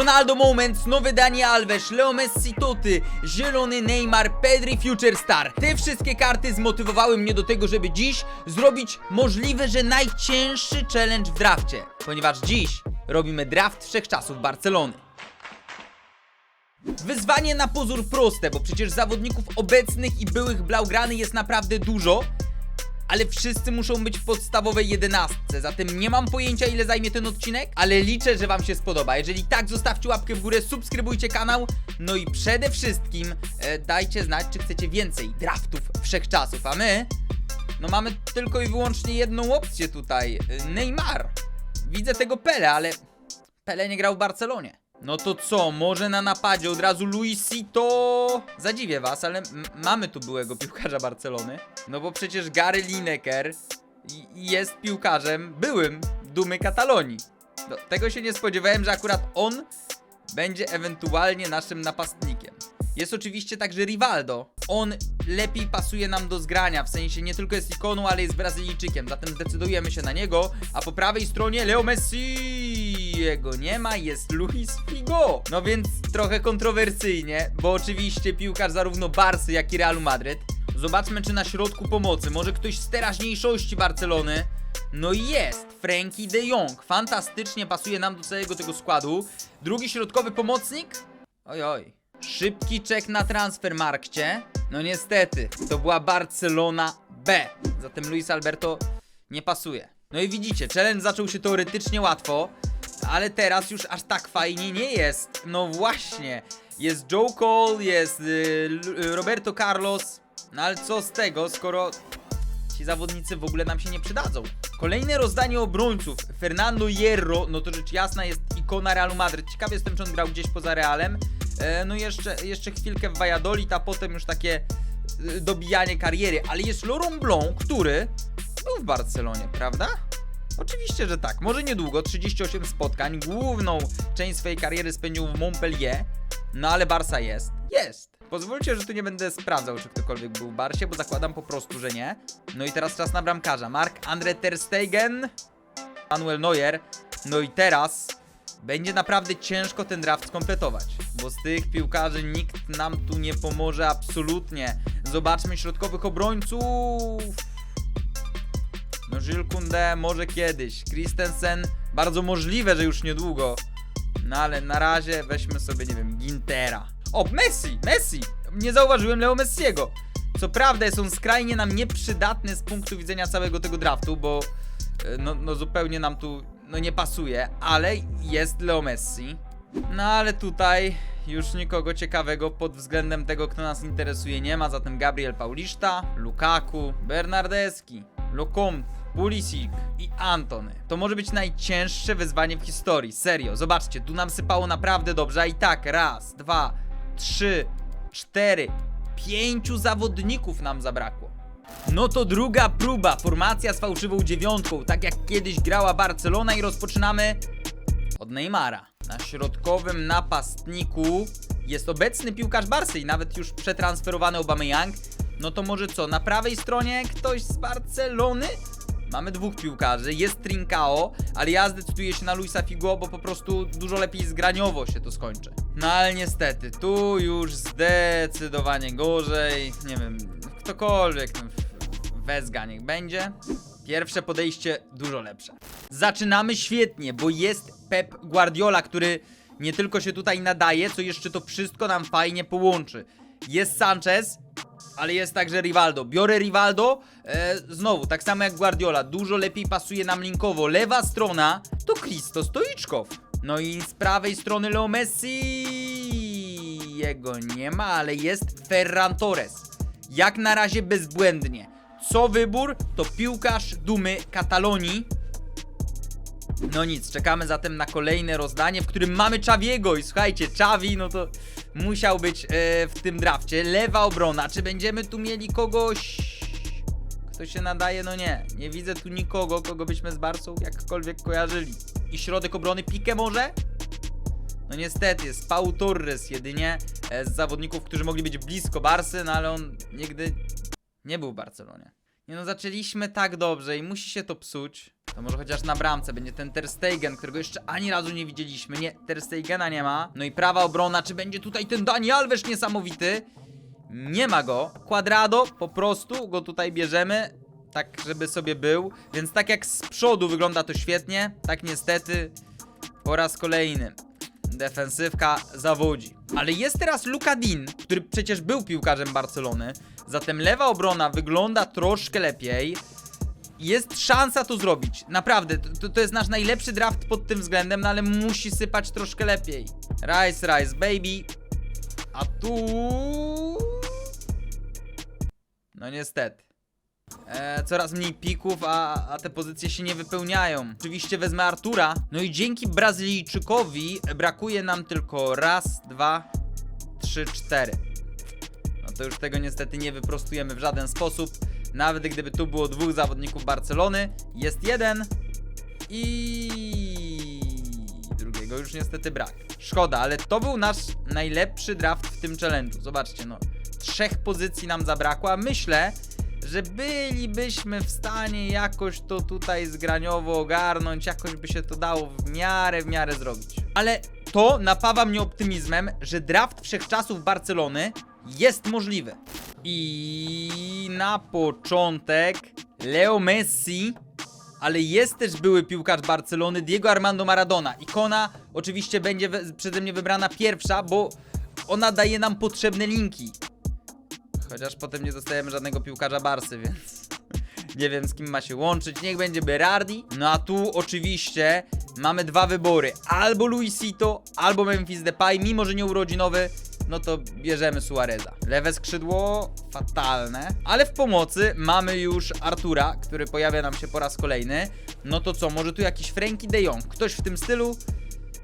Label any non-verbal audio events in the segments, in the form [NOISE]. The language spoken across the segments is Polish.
Ronaldo Moments, nowy Dani Alves, Leo Messi Toty, zielony Neymar, Pedri Future Star. Te wszystkie karty zmotywowały mnie do tego, żeby dziś zrobić możliwe, że najcięższy challenge w drafcie. Ponieważ dziś robimy draft wszechczasów Barcelony. Wyzwanie na pozór proste, bo przecież zawodników obecnych i byłych Blaugrany jest naprawdę dużo, ale wszyscy muszą być w podstawowej jedenastce, zatem nie mam pojęcia ile zajmie ten odcinek, ale liczę, że wam się spodoba. Jeżeli tak, zostawcie łapkę w górę, subskrybujcie kanał, no i przede wszystkim e, dajcie znać, czy chcecie więcej draftów wszechczasów, a my, no mamy tylko i wyłącznie jedną opcję tutaj, e, Neymar. Widzę tego Pele, ale Pele nie grał w Barcelonie. No to co, może na napadzie od razu Luisito? Zadziwię was, ale mamy tu byłego piłkarza Barcelony. No bo przecież Gary Lineker jest piłkarzem byłym Dumy Katalonii. No, tego się nie spodziewałem, że akurat on będzie ewentualnie naszym napastnikiem. Jest oczywiście także Rivaldo. On lepiej pasuje nam do zgrania, w sensie nie tylko jest ikoną, ale jest Brazylijczykiem, zatem zdecydujemy się na niego. A po prawej stronie Leo Messi. Jego nie ma, jest Luis Figo. No więc trochę kontrowersyjnie, bo oczywiście piłkarz zarówno Barsy, jak i Realu Madryt. Zobaczmy, czy na środku pomocy może ktoś z teraźniejszości Barcelony. No i jest, Frankie de Jong. Fantastycznie pasuje nam do całego tego składu. Drugi środkowy pomocnik? Oj, oj. Szybki czek na transfermarkcie. No niestety, to była Barcelona B. Zatem Luis Alberto nie pasuje. No i widzicie, challenge zaczął się teoretycznie łatwo, ale teraz już aż tak fajnie nie jest. No właśnie, jest Joe Cole, jest y, L- Roberto Carlos. No ale co z tego, skoro ci zawodnicy w ogóle nam się nie przydadzą. Kolejne rozdanie obrońców. Fernando Hierro, no to rzecz jasna jest ikona Realu Madryt. Ciekawy jestem, czy on grał gdzieś poza Realem. E, no jeszcze, jeszcze chwilkę w Valladolid, a potem już takie e, dobijanie kariery. Ale jest Laurent Blanc, który był w Barcelonie, prawda? Oczywiście, że tak. Może niedługo, 38 spotkań. Główną część swojej kariery spędził w Montpellier. No ale Barsa jest. Jest. Pozwólcie, że tu nie będę sprawdzał, czy ktokolwiek był w Barsie, bo zakładam po prostu, że nie. No i teraz czas na bramkarza. Mark Andre Ter Stegen, Manuel Neuer. No i teraz będzie naprawdę ciężko ten draft skompletować, bo z tych piłkarzy nikt nam tu nie pomoże absolutnie. Zobaczmy środkowych obrońców. No Jules Koundé może kiedyś. Christensen bardzo możliwe, że już niedługo. No ale na razie weźmy sobie, nie wiem, Gintera. O, Messi! Messi! Nie zauważyłem Leo Messiego. Co prawda jest on skrajnie nam nieprzydatny z punktu widzenia całego tego draftu, bo e, no, no zupełnie nam tu no nie pasuje, ale jest Leo Messi. No ale tutaj już nikogo ciekawego pod względem tego, kto nas interesuje nie ma, zatem Gabriel Paulista, Lukaku, Bernardeschi, Locomte, Pulisic i Antony. To może być najcięższe wyzwanie w historii, serio. Zobaczcie, tu nam sypało naprawdę dobrze, a i tak raz, dwa, trzy, cztery, pięciu zawodników nam zabrakło. No to druga próba, formacja z fałszywą dziewiątką, tak jak kiedyś grała Barcelona i rozpoczynamy od Neymara. Na środkowym napastniku jest obecny piłkarz Barsy i nawet już przetransferowany Aubameyang. No to może co, na prawej stronie ktoś z Barcelony? Mamy dwóch piłkarzy, jest Trincao, ale ja zdecyduję się na Luisa Figo, bo po prostu dużo lepiej zgraniowo się to skończy. No ale niestety, tu już zdecydowanie gorzej, nie wiem, ktokolwiek, Wezga niech będzie. Pierwsze podejście dużo lepsze. Zaczynamy świetnie, bo jest Pep Guardiola, który nie tylko się tutaj nadaje, co jeszcze to wszystko nam fajnie połączy. Jest Sanchez, ale jest także Rivaldo. Biorę Rivaldo, e, znowu, tak samo jak Guardiola, dużo lepiej pasuje nam linkowo. Lewa strona to Christo Stoiczkow. No i z prawej strony Leo Messi. Jego nie ma, ale jest Ferran Torres. Jak na razie bezbłędnie. Co wybór, to piłkarz dumy Katalonii. No nic, czekamy zatem na kolejne rozdanie, w którym mamy Czawiego i słuchajcie, Czawi, no to musiał być e, w tym drafcie. Lewa obrona, czy będziemy tu mieli kogoś, kto się nadaje? No nie, nie widzę tu nikogo, kogo byśmy z Barsą jakkolwiek kojarzyli. I środek obrony Pique może? No niestety, jest Pau Torres jedynie e, z zawodników, którzy mogli być blisko Barsy, no ale on nigdy nie był w Barcelonie. Nie no, zaczęliśmy tak dobrze i musi się to psuć. To może chociaż na bramce będzie ten Ter Stegen, którego jeszcze ani razu nie widzieliśmy. Nie, Ter Stegena nie ma. No i prawa obrona, czy będzie tutaj ten Dani Alves niesamowity? Nie ma go. Quadrado, po prostu go tutaj bierzemy. Tak, żeby sobie był. Więc tak jak z przodu wygląda to świetnie, tak niestety po raz kolejny defensywka zawodzi. Ale jest teraz Luka Din, który przecież był piłkarzem Barcelony. Zatem lewa obrona wygląda troszkę lepiej. Jest szansa to zrobić. Naprawdę, to, to jest nasz najlepszy draft pod tym względem, no ale musi sypać troszkę lepiej. Rice, rice, baby. A tu... No niestety. E, coraz mniej pików, a, a te pozycje się nie wypełniają. Oczywiście wezmę Artura. No i dzięki Brazylijczykowi brakuje nam tylko raz, dwa, trzy, cztery. No to już tego niestety nie wyprostujemy w żaden sposób. Nawet gdyby tu było dwóch zawodników Barcelony, jest jeden i drugiego już niestety brak. Szkoda, ale to był nasz najlepszy draft w tym challenge'u. Zobaczcie, no trzech pozycji nam zabrakło, a myślę, że bylibyśmy w stanie jakoś to tutaj zgraniowo ogarnąć, jakoś by się to dało w miarę, w miarę zrobić. Ale to napawa mnie optymizmem, że draft wszechczasów Barcelony jest możliwy. I na początek Leo Messi, ale jest też były piłkarz Barcelony Diego Armando Maradona. Ikona oczywiście będzie przeze mnie wybrana pierwsza, bo ona daje nam potrzebne linki. Chociaż potem nie dostajemy żadnego piłkarza Barsy, więc [LAUGHS] nie wiem z kim ma się łączyć. Niech będzie Berardi. No a tu oczywiście mamy dwa wybory. Albo Luisito, albo Memphis Depay. Mimo, że nie urodzinowy, no to bierzemy Suareza. Lewe skrzydło fatalne, ale w pomocy mamy już Artura, który pojawia nam się po raz kolejny. No to co, może tu jakiś Frankie de Jong, ktoś w tym stylu?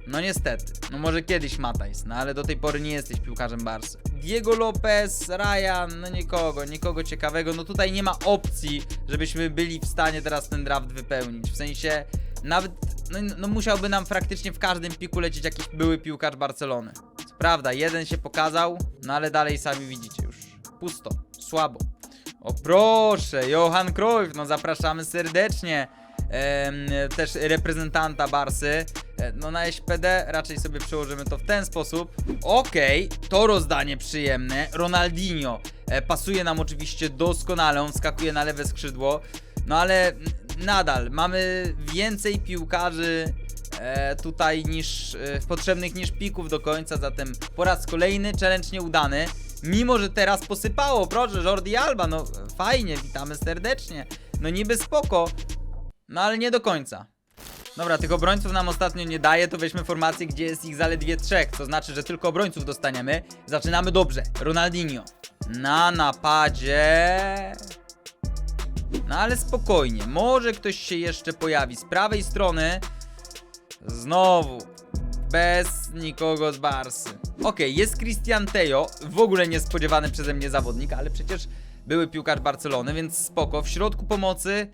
No niestety, no może kiedyś Matajs, no ale do tej pory nie jesteś piłkarzem Barsy. Diego Lopez, Ryan, no nikogo, nikogo ciekawego. No tutaj nie ma opcji, żebyśmy byli w stanie teraz ten draft wypełnić. W sensie, nawet, no, no musiałby nam praktycznie w każdym piku lecieć jakiś były piłkarz Barcelony. Co prawda, jeden się pokazał, no ale dalej sami widzicie już. Pusto, słabo. O proszę, Johan Cruyff, no zapraszamy serdecznie. Em, też reprezentanta Barsy. E, No na SPD raczej sobie przełożymy to w ten sposób. Okej, to rozdanie przyjemne. Ronaldinho e, pasuje nam oczywiście doskonale, on wskakuje na lewe skrzydło. No ale nadal mamy więcej piłkarzy e, tutaj niż e, potrzebnych niż pików do końca, zatem po raz kolejny challenge nieudany. Mimo, że teraz posypało, proszę, Jordi Alba, no fajnie, witamy serdecznie. No niby spoko, no ale nie do końca. Dobra, tych obrońców nam ostatnio nie daje, to weźmy formację, gdzie jest ich zaledwie trzech, to znaczy, że tylko obrońców dostaniemy. Zaczynamy dobrze. Ronaldinho. Na napadzie. No ale spokojnie, może ktoś się jeszcze pojawi z prawej strony. Znowu. Bez nikogo z Barsy. Okej, jest Christian Teo, w ogóle niespodziewany przeze mnie zawodnik, ale przecież były piłkarz Barcelony, więc spoko. W środku pomocy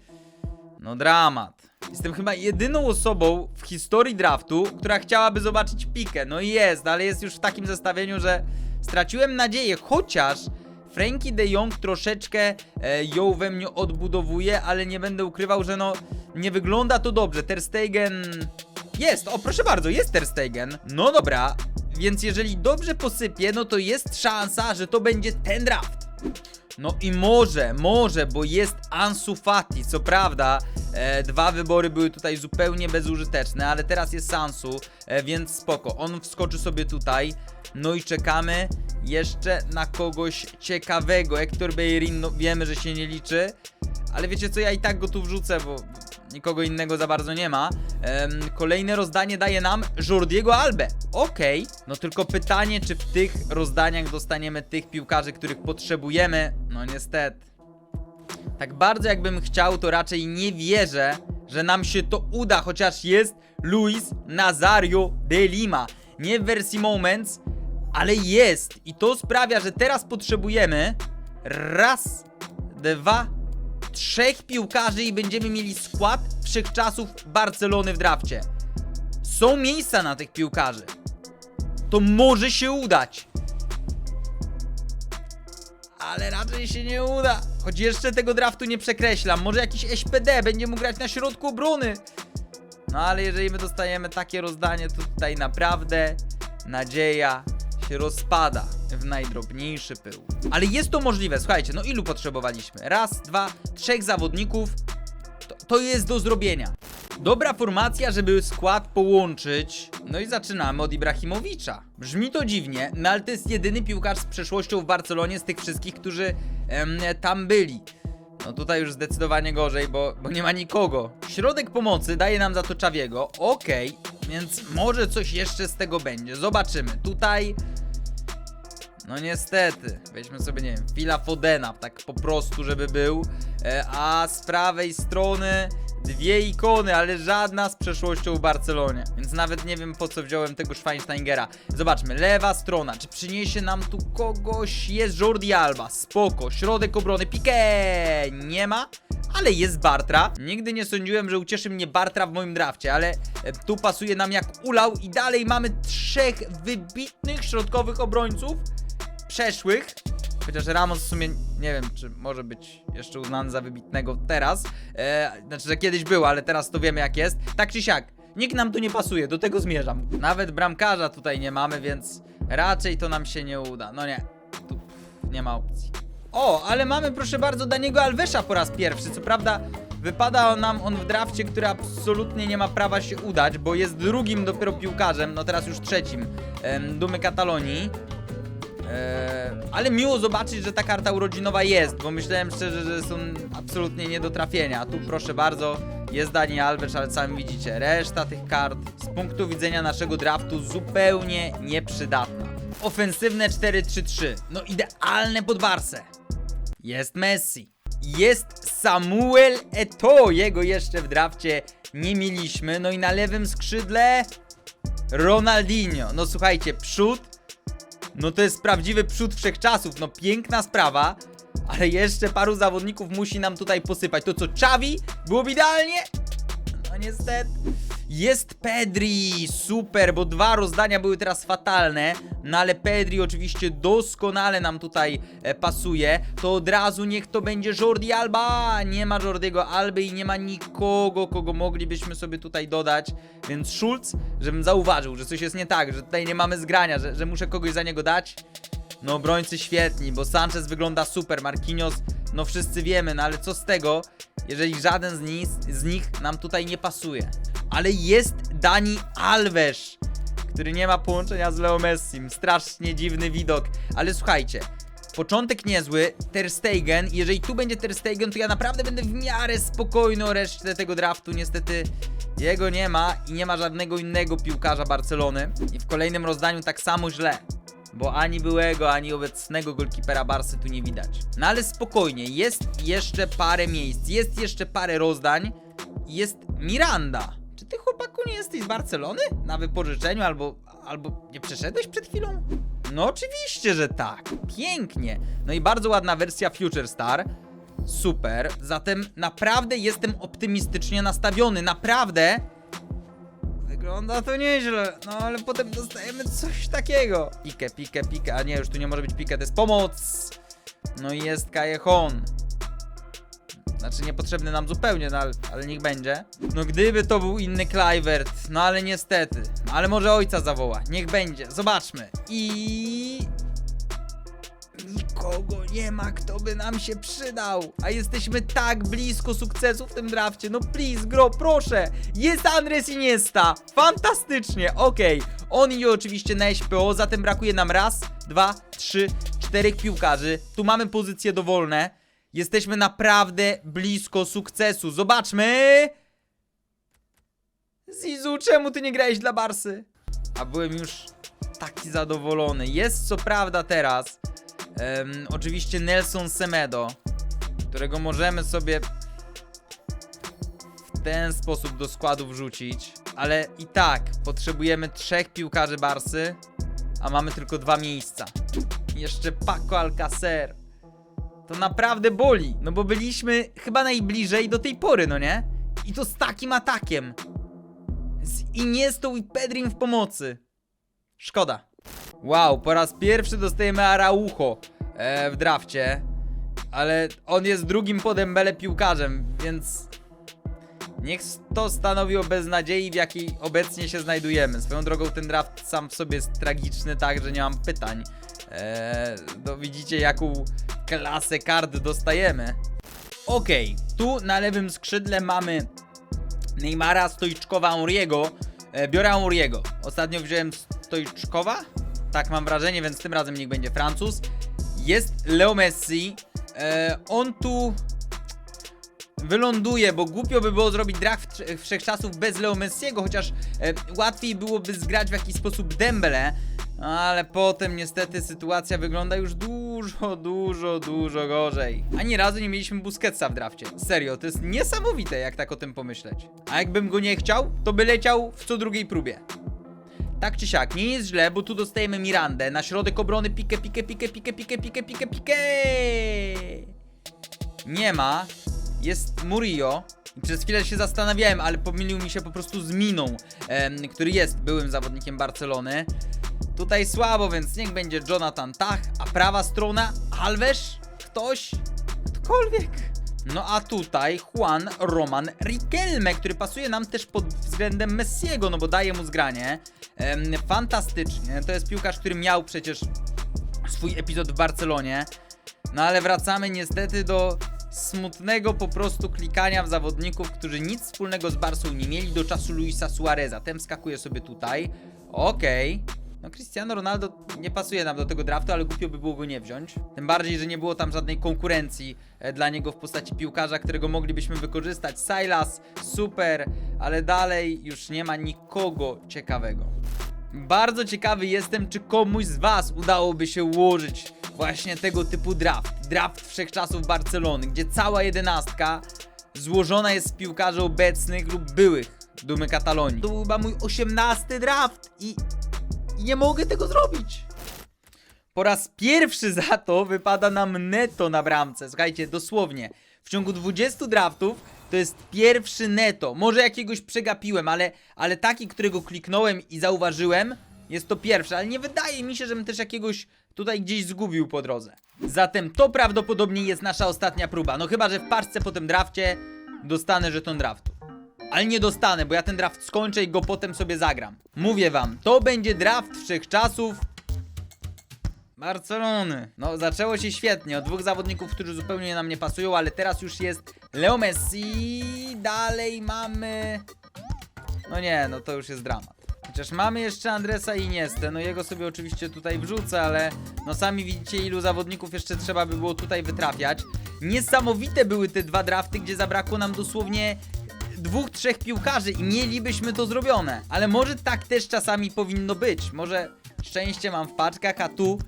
no dramat. Jestem chyba jedyną osobą w historii draftu, która chciałaby zobaczyć pikę. No i jest, ale jest już w takim zestawieniu, że straciłem nadzieję, chociaż Frankie de Jong troszeczkę e, ją we mnie odbudowuje, ale nie będę ukrywał, że no nie wygląda to dobrze. Ter Stegen jest, o proszę bardzo, jest Ter Stegen. No dobra, więc jeżeli dobrze posypie, no to jest szansa, że to będzie ten draft. No i może, może, bo jest Ansu Fati, co prawda e, dwa wybory były tutaj zupełnie bezużyteczne, ale teraz jest Ansu, e, więc spoko, on wskoczy sobie tutaj, no i czekamy jeszcze na kogoś ciekawego, Hector Bellerin, no wiemy, że się nie liczy, ale wiecie co, ja i tak go tu wrzucę, bo nikogo innego za bardzo nie ma. Em, kolejne rozdanie daje nam Jordiego Albę. Okej, no tylko pytanie, czy w tych rozdaniach dostaniemy tych piłkarzy, których potrzebujemy? No niestety. Tak bardzo jakbym chciał, to raczej nie wierzę, że nam się to uda, chociaż jest Luis Nazario de Lima. Nie w wersji Moments, ale jest. I to sprawia, że teraz potrzebujemy raz, dwa, trzech piłkarzy i będziemy mieli skład wszechczasów Barcelony w drafcie. Są miejsca na tych piłkarzy. To może się udać. Ale raczej się nie uda. Choć jeszcze tego draftu nie przekreślam. Może jakiś SPD będzie mógł grać na środku obrony. No ale jeżeli my dostajemy takie rozdanie, to tutaj naprawdę nadzieja się rozpada w najdrobniejszy pył. Ale jest to możliwe, słuchajcie, no ilu potrzebowaliśmy? Raz, dwa, trzech zawodników. To, to jest do zrobienia. Dobra formacja, żeby skład połączyć. No i zaczynamy od Ibrahimowicza. Brzmi to dziwnie, no ale to jest jedyny piłkarz z przeszłością w Barcelonie z tych wszystkich, którzy em, tam byli. No tutaj już zdecydowanie gorzej, bo, bo nie ma nikogo. Środek pomocy daje nam za to Czawiego. Okej, więc może coś jeszcze z tego będzie. Zobaczymy. Tutaj. No niestety, weźmy sobie, nie wiem, Fila Fodena, tak po prostu, żeby był. E, a z prawej strony dwie ikony, ale żadna z przeszłością w Barcelonie. Więc nawet nie wiem po co wziąłem tego Schweinsteigera. Zobaczmy, lewa strona, czy przyniesie nam tu kogoś? Jest Jordi Alba, spoko. Środek obrony, Piqué, nie ma. Ale jest Bartra. Nigdy nie sądziłem, że ucieszy mnie Bartra w moim drafcie, ale e, tu pasuje nam jak ulał i dalej mamy trzech wybitnych środkowych obrońców przeszłych. Chociaż Ramos w sumie nie wiem, czy może być jeszcze uznany za wybitnego teraz. E, znaczy, że kiedyś był, ale teraz to wiemy jak jest. Tak czy siak, nikt nam tu nie pasuje, do tego zmierzam. Nawet bramkarza tutaj nie mamy, więc raczej to nam się nie uda. No nie, tu nie ma opcji. O, ale mamy proszę bardzo Daniego Alvesza po raz pierwszy. Co prawda wypada nam on w drafcie, który absolutnie nie ma prawa się udać, bo jest drugim dopiero piłkarzem, no teraz już trzecim, em, Dumy Katalonii. Eee, ale miło zobaczyć, że ta karta urodzinowa jest, bo myślałem szczerze, że są absolutnie nie do trafienia. A tu proszę bardzo, jest Dani Alves, ale sami widzicie, reszta tych kart z punktu widzenia naszego draftu zupełnie nieprzydatna. Ofensywne 4-3-3, no idealne pod Barsę. Jest Messi. Jest Samuel Eto'o, jego jeszcze w drafcie nie mieliśmy. No i na lewym skrzydle Ronaldinho. No słuchajcie, przód no to jest prawdziwy przód wszechczasów, no piękna sprawa, ale jeszcze paru zawodników musi nam tutaj posypać. To co, Czawi? Byłoby idealnie? No niestety. Jest Pedri, super, bo dwa rozdania były teraz fatalne, no ale Pedri oczywiście doskonale nam tutaj e, pasuje, to od razu niech to będzie Jordi Alba, nie ma Jordiego Alby i nie ma nikogo, kogo moglibyśmy sobie tutaj dodać, więc Schulz, żebym zauważył, że coś jest nie tak, że tutaj nie mamy zgrania, że, że muszę kogoś za niego dać, no obrońcy świetni, bo Sanchez wygląda super, Marquinhos, no wszyscy wiemy, no ale co z tego, jeżeli żaden z nich, z nich nam tutaj nie pasuje. Ale jest Dani Alves, który nie ma połączenia z Leo Messim. Strasznie dziwny widok, ale słuchajcie. Początek niezły, Ter Stegen, jeżeli tu będzie Ter Stegen, to ja naprawdę będę w miarę spokojny o resztę tego draftu, niestety jego nie ma i nie ma żadnego innego piłkarza Barcelony i w kolejnym rozdaniu tak samo źle bo ani byłego, ani obecnego golkipera Barsy tu nie widać. No ale spokojnie, jest jeszcze parę miejsc, jest jeszcze parę rozdań jest Miranda. Czy ty chłopaku nie jesteś z Barcelony? Na wypożyczeniu albo, albo nie przeszedłeś przed chwilą? No oczywiście, że tak. Pięknie. No i bardzo ładna wersja Future Star. Super. Zatem naprawdę jestem optymistycznie nastawiony. Naprawdę Wygląda to nieźle, no ale potem dostajemy coś takiego. Pikę, pikę, pikę, a nie, już tu nie może być pikę, to jest pomoc! No i jest kajechon. Znaczy niepotrzebny nam zupełnie, no ale, ale niech będzie. No gdyby to był inny Clivert, no ale niestety. No, ale może ojca zawoła, niech będzie, zobaczmy. I... Nikogo nie ma, kto by nam się przydał. A jesteśmy tak blisko sukcesu w tym drafcie. No please, gro, proszę. Jest Andres Iniesta. Fantastycznie, okej. On idzie oczywiście na SPO, zatem brakuje nam raz, dwa, trzy, czterech piłkarzy. Tu mamy pozycje dowolne. Jesteśmy naprawdę blisko sukcesu. Zobaczmy. Zizu, czemu ty nie grałeś dla Barsy? A byłem już taki zadowolony. Jest co prawda teraz Em, oczywiście Nelson Semedo, którego możemy sobie w ten sposób do składu wrzucić, ale i tak potrzebujemy trzech piłkarzy Barsy, a mamy tylko dwa miejsca. Jeszcze Paco Alcacer. To naprawdę boli, no bo byliśmy chyba najbliżej do tej pory, no nie? I to z takim atakiem. Z Iniestą i Pedrim w pomocy. Szkoda. Wow, po raz pierwszy dostajemy Araujo e, w drafcie. ale on jest drugim po Dembele piłkarzem, więc niech to stanowi o beznadziei, w jakiej obecnie się znajdujemy. Swoją drogą ten draft sam w sobie jest tragiczny, tak, że nie mam pytań. Eee, no widzicie jaką klasę kart dostajemy. Okej, tu na lewym skrzydle mamy Neymara, Stojczkowa, Auriego. E, biorę Auriego. Ostatnio wziąłem Stojczkowa? Tak mam wrażenie, więc tym razem niech będzie Francuz. Jest Leo Messi. E, on tu wyląduje, bo głupio by było zrobić draft wsze- wszechczasów bez Leo Messiego, chociaż e, łatwiej byłoby zgrać w jakiś sposób Dembele, ale potem niestety sytuacja wygląda już dużo, dużo, dużo gorzej. Ani razu nie mieliśmy Busquetsa w drafcie. Serio, to jest niesamowite, jak tak o tym pomyśleć. A jakbym go nie chciał, to by leciał w co drugiej próbie. Tak czy siak, nie jest źle, bo tu dostajemy Mirandę. Na środek obrony pike, pike, pike, pike, pike, pike, pike, pikę. Nie ma. Jest Murillo. Przez chwilę się zastanawiałem, ale pomylił mi się po prostu z Miną, em, który jest byłym zawodnikiem Barcelony. Tutaj słabo, więc niech będzie Jonathan Tach, a prawa strona Alves, ktoś, ktokolwiek. No a tutaj Juan Roman Riquelme, który pasuje nam też pod względem Messiego, no bo daje mu zgranie. Fantastycznie. To jest piłkarz, który miał przecież swój epizod w Barcelonie. No ale wracamy niestety do smutnego po prostu klikania w zawodników, którzy nic wspólnego z Barsą nie mieli do czasu Luisa Suareza. Ten wskakuje sobie tutaj. Okej. No Cristiano Ronaldo nie pasuje nam do tego draftu, ale głupio by było go nie wziąć. Tym bardziej, że nie było tam żadnej konkurencji e, dla niego w postaci piłkarza, którego moglibyśmy wykorzystać. Silas, super, ale dalej już nie ma nikogo ciekawego. Bardzo ciekawy jestem, czy komuś z Was udałoby się ułożyć właśnie tego typu draft. Draft wszechczasów Barcelony, gdzie cała jedenastka złożona jest z piłkarzy obecnych lub byłych Dumy Katalonii. To był chyba mój osiemnasty draft i, i nie mogę tego zrobić. Po raz pierwszy za to wypada nam netto na bramce. Słuchajcie, dosłownie. W ciągu 20 draftów to jest pierwszy netto. Może jakiegoś przegapiłem, ale, ale taki, którego kliknąłem i zauważyłem, jest to pierwszy. Ale nie wydaje mi się, żebym też jakiegoś tutaj gdzieś zgubił po drodze. Zatem to prawdopodobnie jest nasza ostatnia próba. No chyba, że w paczce po tym drafcie dostanę żeton draftu. Ale nie dostanę, bo ja ten draft skończę i go potem sobie zagram. Mówię wam, to będzie draft wszechczasów Barcelony. No, zaczęło się świetnie. Od dwóch zawodników, którzy zupełnie nam nie pasują, ale teraz już jest Leo Messi. Dalej mamy. No nie, no to już jest dramat. Chociaż mamy jeszcze Andresa Iniestę, no jego sobie oczywiście tutaj wrzucę, ale no sami widzicie ilu zawodników jeszcze trzeba by było tutaj wytrafiać. Niesamowite były te dwa drafty, gdzie zabrakło nam dosłownie dwóch, trzech piłkarzy i mielibyśmy to zrobione. Ale może tak też czasami powinno być. Może szczęście mam w paczkach, a tu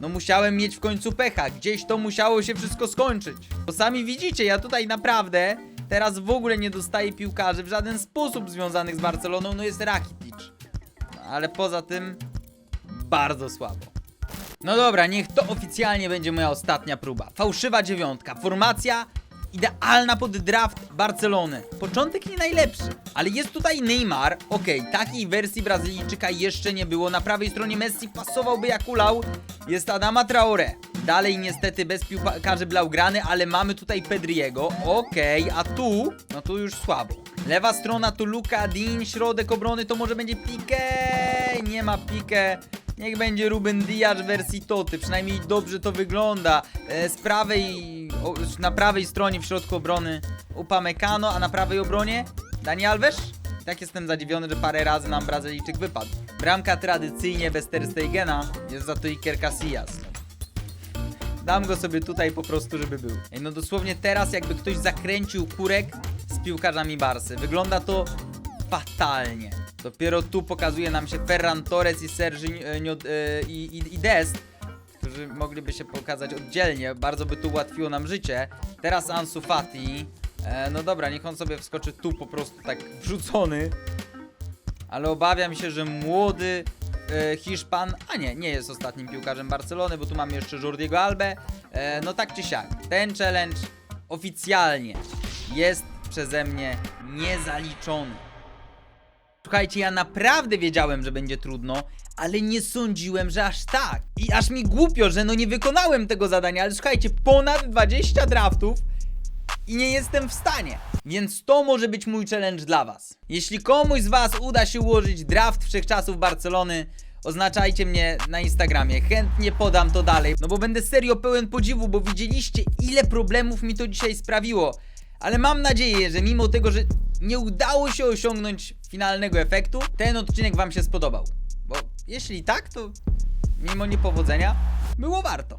no musiałem mieć w końcu pecha. Gdzieś to musiało się wszystko skończyć. Bo sami widzicie, ja tutaj naprawdę teraz w ogóle nie dostaję piłkarzy w żaden sposób związanych z Barceloną. No jest Rakitic. No, ale poza tym bardzo słabo. No dobra, niech to oficjalnie będzie moja ostatnia próba. Fałszywa dziewiątka, formacja idealna pod draft Barcelony. Początek nie najlepszy, ale jest tutaj Neymar. Okej, takiej wersji Brazylijczyka jeszcze nie było. Na prawej stronie Messi pasowałby jak ulał. Jest Adama Traore. Dalej niestety bez piłkarzy Blaugrany, ale mamy tutaj Pedriego. Okej, a tu? No tu już słabo. Lewa strona to Luka Dean, środek obrony to może będzie Pique. Nie ma Pique. Niech będzie Ruben Diaz w wersji Toty, przynajmniej dobrze to wygląda. E, z prawej, na prawej stronie w środku obrony Upamecano, a na prawej obronie Dani Alves? Tak jestem zadziwiony, że parę razy nam Brazylijczyk wypadł. Bramka tradycyjnie bez Ter Stegena, jest za to Iker Casillas. Dam go sobie tutaj po prostu, żeby był. Ej, no dosłownie teraz jakby ktoś zakręcił kurek z piłkarzami Barsy. Wygląda to fatalnie. Dopiero tu pokazuje nam się Ferran Torres i Sergi e, e, i, i, i Dest, którzy mogliby się pokazać oddzielnie. Bardzo by to ułatwiło nam życie. Teraz Ansu Fati. E, no dobra, niech on sobie wskoczy tu po prostu tak wrzucony. Ale obawiam się, że młody e, Hiszpan, a nie, nie jest ostatnim piłkarzem Barcelony, bo tu mamy jeszcze Jordiego Albę. E, no tak czy siak, ten challenge oficjalnie jest przeze mnie niezaliczony. Słuchajcie, ja naprawdę wiedziałem, że będzie trudno, ale nie sądziłem, że aż tak. I aż mi głupio, że no nie wykonałem tego zadania, ale słuchajcie, ponad 20 draftów i nie jestem w stanie. Więc to może być mój challenge dla was. Jeśli komuś z was uda się ułożyć draft wszechczasów Barcelony, oznaczajcie mnie na Instagramie. Chętnie podam to dalej, no bo będę serio pełen podziwu, bo widzieliście ile problemów mi to dzisiaj sprawiło. Ale mam nadzieję, że mimo tego, że nie udało się osiągnąć finalnego efektu, ten odcinek wam się spodobał. Bo jeśli tak, to mimo niepowodzenia było warto.